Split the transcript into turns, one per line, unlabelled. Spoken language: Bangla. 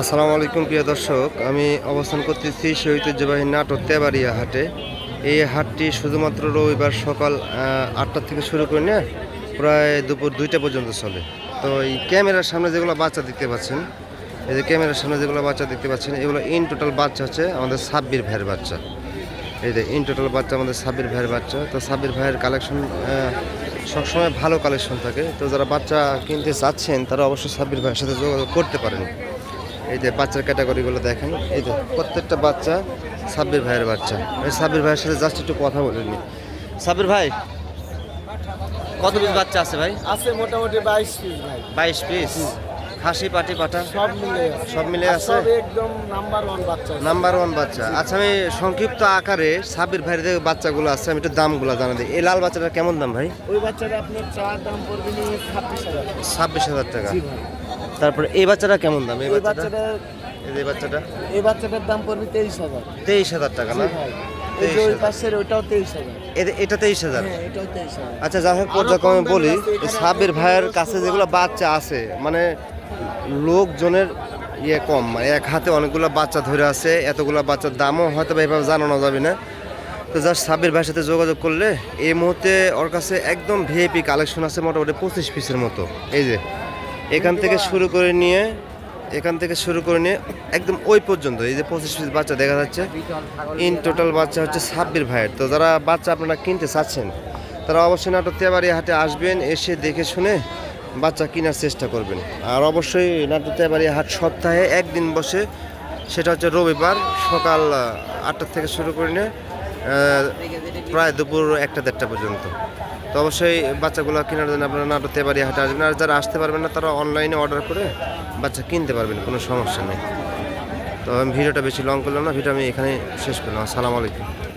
আসসালামু আলাইকুম, প্রিয় দর্শক। আমি অবস্থান করতেছি সেই ঐতিহ্যবাহী নাটোর তেবাড়িয়া হাটে। এই হাটটি শুধুমাত্র রবিবার সকাল আটটা থেকে শুরু করে নিয়ে প্রায় দুপুর দুইটা পর্যন্ত চলে। তো এই ক্যামেরার সামনে যেগুলো বাচ্চা দেখতে পাচ্ছেন, এই যে ক্যামেরার সামনে যেগুলো বাচ্চা দেখতে পাচ্ছেন, এগুলো ইন টোটাল বাচ্চা হচ্ছে আমাদের সাব্বির ভাইয়ের বাচ্চা। এই যে ইন টোটাল বাচ্চা আমাদের সাব্বির ভাইয়ের বাচ্চা। তো সাব্বির ভাইয়ের কালেকশন সবসময় ভালো কালেকশন থাকে। তো যারা বাচ্চা কিনতে চাচ্ছেন, তারা অবশ্যই সাব্বির ভাইয়ের সাথে যোগাযোগ করতে পারেন। এই যে বাচ্চার ক্যাটাগরিগুলো দেখেন এই যে প্রত্যেকটা বাচ্চা সাব্বির ভাইয়ের বাচ্চা। এই সাব্বির ভাইয়ের সাথে জাস্ট একটু কথা বলে নি সাব্বির ভাই কত পিস বাচ্চা আছে ভাই?
আছে মোটামুটি বাইশ পিস ভাই।
বাইশ পিস। খাসি পাটি পাটা?
সব মিলে
সব মিলে আছে?
একদম নাম্বার ওয়ান বাচ্চা
নাম্বার ওয়ান বাচ্চা। আচ্ছা আমি সংক্ষিপ্ত আকারে সাব্বির ভাইয়ের যে বাচ্চাগুলো আছে আমি একটু দামগুলো জানা দিই। এই লাল বাচ্চাটা কেমন দাম ভাই?
ওই বাচ্চাটা আপনার চার দাম পড়বে ছাব্বিশ হাজার।
ছাব্বিশ হাজার টাকা। তারপরে এই বাচ্চাটা কেমন দাম? এই বাচ্চাটা? এই যে বাচ্চাটা?
এই বাচ্চাটার দাম পড়বে তেইশ হাজার।
তেইশ হাজার টাকা না?
ওই পাশের তেইশ হাজার।
এটা তেইশ হাজার?
হ্যাঁ তেইশ হাজার।
আচ্ছা যাই হোক পর্যায়ক্রমে বলি এই সাব্বির ভাইয়ের কাছে যেগুলো বাচ্চা আছে মানে লোকজনের ইয়ে কম মানে এক হাতে অনেকগুলো বাচ্চা ধরে আছে, এতগুলো বাচ্চার দামও হয়তো এভাবে জানানো যাবে না। তো জাস্ট সাব্বির ভাইয়ের সাথে যোগাযোগ করলে এই মুহূর্তে ওর কাছে একদম ভিআইপি কালেকশন আছে মোটামুটি পঁচিশ পিসের মতো। এই যে, এখান থেকে শুরু করে নিয়ে, এখান থেকে শুরু করে নিয়ে একদম ওই পর্যন্ত, এই যে পঁচিশ পিস বাচ্চা দেখা যাচ্ছে। ইন টোটাল বাচ্চা হচ্ছে সাব্বির ভাইয়ের। তো যারা বাচ্চা আপনারা কিনতে চাচ্ছেন, তারা অবশ্যই নাটক তেবাড়ি হাটে আসবেন, এসে দেখে শুনে বাচ্চা কেনার চেষ্টা করবেন। আর অবশ্যই নাটক তেবাড়ি হাট সপ্তাহে একদিন বসে, সেটা হচ্ছে রবিবার সকাল আটটা থেকে শুরু করে নিয়ে প্রায় দুপুর একটা দেড়টা পর্যন্ত। তো অবশ্যই বাচ্চাগুলো কেনার জন্য আপনারা নাটক তেবাড়ি হাটে আসবেন। আর যারা আসতে পারবেন না, তারা অনলাইনে অর্ডার করে বাচ্চা কিনতে পারবেন, কোনো সমস্যা নেই। তো আমি ভিডিওটা বেশি লং করলাম না ভিডিও আমি এখানে শেষ করলাম। আসসালামু আলাইকুম।